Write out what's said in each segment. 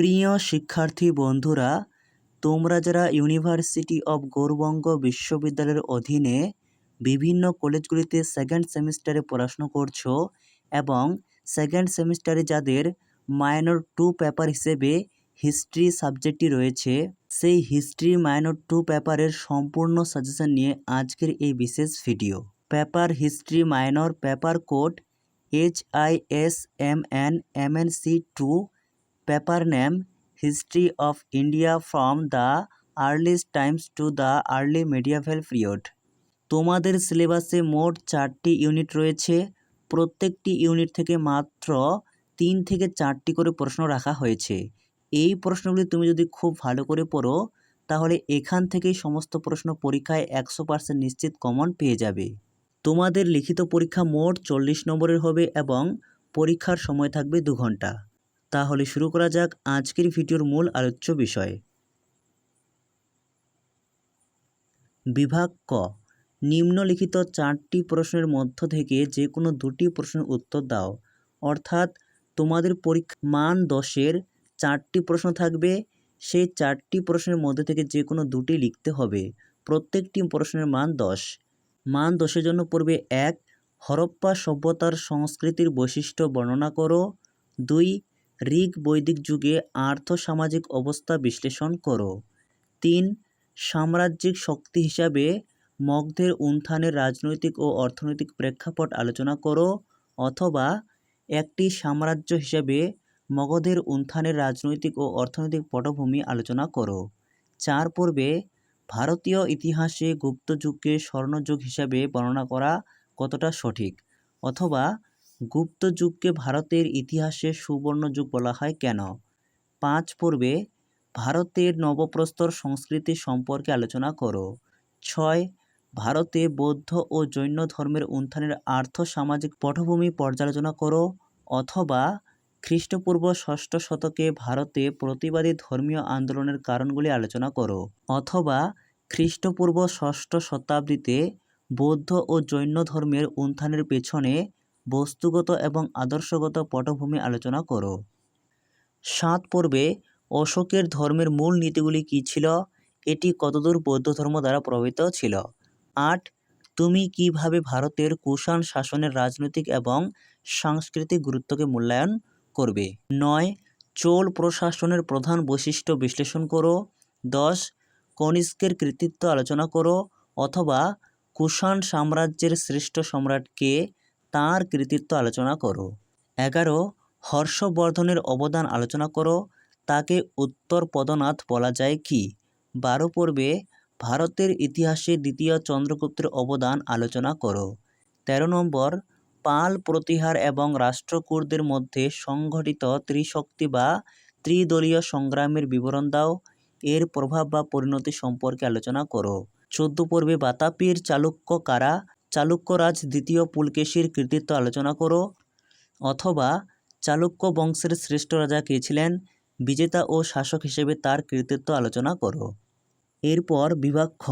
প্রিয় শিক্ষার্থী বন্ধুরা, তোমরা যারা ইউনিভার্সিটি অব গৌরবঙ্গ বিশ্ববিদ্যালয়ের অধীনে বিভিন্ন কলেজগুলিতে সেকেন্ড সেমিস্টারে পড়াশুনো করছ এবং সেকেন্ড সেমিস্টারে যাদের মাইনর টু পেপার হিসেবে হিস্ট্রি সাবজেক্টটি রয়েছে, সেই হিস্ট্রি মাইনর টু পেপারের সম্পূর্ণ সাজেশন নিয়ে আজকের এই বিশেষ video paper history minor paper code H I S M N M N C two paper name history of India from the earliest times to the early medieval period তোমাদের সিলেবাসে মোট চারটি ইউনিট রয়েছে। প্রত্যেকটি ইউনিট থেকে মাত্র তিন থেকে চারটি করে প্রশ্ন রাখা হয়েছে। এই প্রশ্নগুলি তুমি যদি খুব ভালো করে পড়ো, তাহলে এখান থেকেই সমস্ত প্রশ্ন পরীক্ষায় একশো পার্সেন্ট নিশ্চিত কমন পেয়ে যাবে। তোমাদের লিখিত পরীক্ষা মোট চল্লিশ নম্বরের হবে এবং পরীক্ষার সময় থাকবে দু ঘণ্টা। তাহলে শুরু করা যাক আজকের ভিডিওর মূল আলোচ্য বিষয়। বিভাগ ক। নিম্নলিখিত চারটি প্রশ্নের মধ্য থেকে যে কোনো দুটি প্রশ্নের উত্তর দাও। অর্থাৎ তোমাদের পরীক্ষা মান দশের চারটি প্রশ্ন থাকবে, সেই চারটি প্রশ্নের মধ্যে থেকে যে কোনো দুটি লিখতে হবে। প্রত্যেকটি প্রশ্নের মান দশ। মান দশের জন্য পড়বে এক। হরপ্পা সভ্যতার সংস্কৃতির বৈশিষ্ট্য বর্ণনা করো। দুই ঋগ বৈদিক যুগে আর্থ সামাজিক অবস্থা বিশ্লেষণ করো। তিন, সাম্রাজ্যিক শক্তি হিসাবে মগধের উত্থানের রাজনৈতিক ও অর্থনৈতিক প্রেক্ষাপট আলোচনা করো, অথবা একটি সাম্রাজ্য হিসাবে মগধের উত্থানের রাজনৈতিক ও অর্থনৈতিক পটভূমি আলোচনা করো। চার, পর্বে ভারতীয় ইতিহাসে গুপ্তযুগকে স্বর্ণযুগ হিসাবে বর্ণনা করা কতটা সঠিক? অথবা গুপ্ত যুগকে ভারতের ইতিহাসে সুবর্ণ যুগ বলা হয় কেন? পাঁচ পর্বে, ভারতের নবপ্রস্তর সংস্কৃতি সম্পর্কে আলোচনা করো। ছয়, ভারতে বৌদ্ধ ও জৈন ধর্মের উত্থানের আর্থ সামাজিক পটভূমি পর্যালোচনা করো। অথবা, খ্রিস্টপূর্ব ষষ্ঠ শতকে ভারতে প্রতিবাদী ধর্মীয় আন্দোলনের কারণগুলি আলোচনা করো। অথবা, খ্রিস্টপূর্ব ষষ্ঠ শতাব্দীতে বৌদ্ধ ও জৈন ধর্মের উত্থানের পেছনে বস্তুগত এবং আদর্শগত পটভূমি আলোচনা করো। সাত পর্বে অশোকের ধর্মের মূল নীতিগুলি কী ছিল? এটি কতদূর বৌদ্ধ ধর্ম দ্বারা প্রভাবিত ছিল? আট, তুমি কীভাবে ভারতের কুষাণ শাসনের রাজনৈতিক এবং সাংস্কৃতিক গুরুত্বকে মূল্যায়ন করবে? নয়, চোল প্রশাসনের প্রধান বৈশিষ্ট্য বিশ্লেষণ করো। দশ, কনিষ্কের কৃতিত্ব আলোচনা করো অথবা কুষাণ সাম্রাজ্যের শ্রেষ্ঠ সম্রাটকে তাঁর কৃতিত্ব আলোচনা করো। এগারো, হর্ষবর্ধনের অবদান আলোচনা করো। তাকে উত্তর পদনাথ বলা যায় কি? বারো পর্বে ভারতের ইতিহাসে দ্বিতীয় চন্দ্রগুপ্তের অবদান আলোচনা করো। তেরো নম্বর, পাল প্রতিহার এবং রাষ্ট্রকূটদের মধ্যে সংঘটিত ত্রিশক্তি বা ত্রিদলীয় সংগ্রামের বিবরণ দাও। এর প্রভাব বা পরিণতি সম্পর্কে আলোচনা করো। চোদ্দ পর্বে বাতাপির চালুক্য কারা? চালুক্যরাজ দ্বিতীয় পুলকেশীর কৃতিত্ব আলোচনা করো। অথবা চালুক্য বংশের শ্রেষ্ঠ রাজা কে ছিলেন? বিজেতা ও শাসক হিসেবে তার কৃতিত্ব আলোচনা করো। এরপর বিভাগ খ।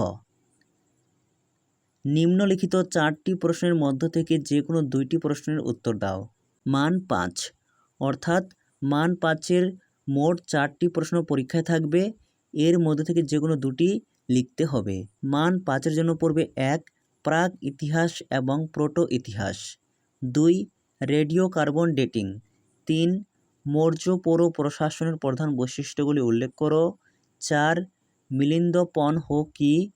নিম্নলিখিত চারটি প্রশ্নের মধ্য থেকে যে কোনো দুইটি প্রশ্নের উত্তর দাও। মান পাঁচ। অর্থাৎ মান পাঁচের মোট চারটি প্রশ্ন পরীক্ষায় থাকবে। এর মধ্যে থেকে যে কোনো দুটি লিখতে হবে। মান পাঁচের জন্য পড়বে এক। প্রাক ইতিহাস এবং প্রোটো ইতিহাস। দুই, রেডিও কার্বন ডেটিং। তিন, মৌর্য পৌর প্রশাসনের প্রধান বৈশিষ্ট্যগুলি উল্লেখ করো। চার মিলিন্দ পন হো কি?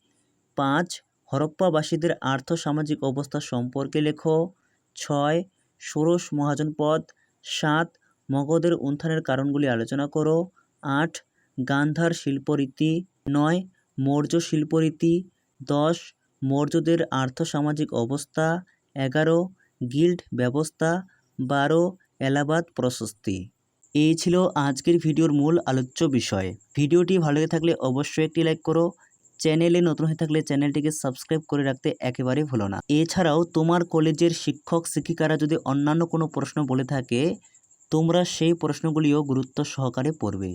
পাঁচ, হরপ্পাবাসীদের আর্থসামাজিক অবস্থা সম্পর্কে লেখো। ছয়, ষোড়শ মহাজনপদ সাত, মগধের উত্থানের কারণগুলি আলোচনা করো। আট, গান্ধার শিল্পরীতি। নয়, মৌর্য শিল্পরীতি। দশ মৌর্যদের আর্থসামাজিক অবস্থা, এগারো, গিল্ড ব্যবস্থা, বারো, এলাহাবাদ প্রশস্তি। এই ছিল আজকের ভিডিওর মূল আলোচ্য বিষয়। ভিডিওটি ভালো লেগে থাকলে অবশ্যই একটি লাইক করো। চ্যানেলে নতুন হয়ে থাকলে চ্যানেলটিকে সাবস্ক্রাইব করে রাখতে একেবারে ভুলো না। এছাড়াও তোমার কলেজের শিক্ষক, শিক্ষিকারা যদি অন্যান্য কোনো প্রশ্ন বলে থাকে, তোমরা সেই প্রশ্নগুলিও গুরুত্ব সহকারে পড়বে।